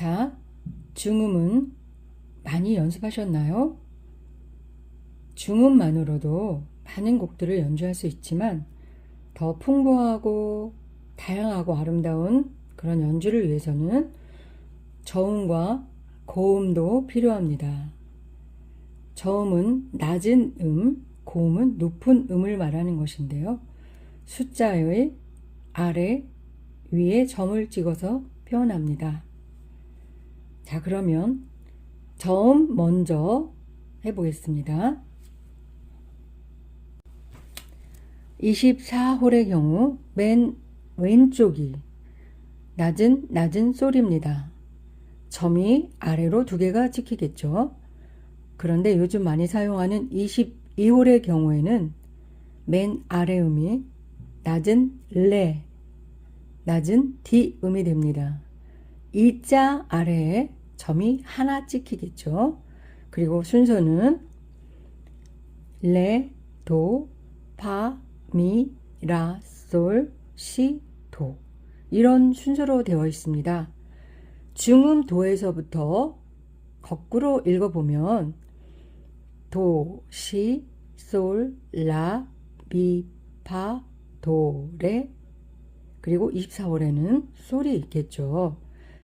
자, 중음은 많이 연습하셨나요? 중음만으로도 많은 곡들을 연주할 수 있지만 더 풍부하고 다양하고 아름다운 그런 연주를 위해서는 저음과 고음도 필요합니다. 저음은 낮은 음, 고음은 높은 음을 말하는 것인데요. 숫자의 아래, 위에 점을 찍어서 표현합니다. 자, 그러면 저음 먼저 해보겠습니다. 24홀의 경우 맨 왼쪽이 낮은 낮은 솔입니다. 점이 아래로 두 개가 찍히겠죠. 그런데 요즘 많이 사용하는 22홀의 경우에는 맨 아래 음이 낮은 레, 낮은 디 음이 됩니다. 이자 아래에 점이 하나 찍히겠죠. 그리고 순서는 레, 도, 파, 미, 라, 솔, 시, 도. 이런 순서로 되어 있습니다. 중음 도에서부터 거꾸로 읽어보면 도, 시, 솔, 라, 미, 파, 도, 레 그리고 24월에는 솔이 있겠죠.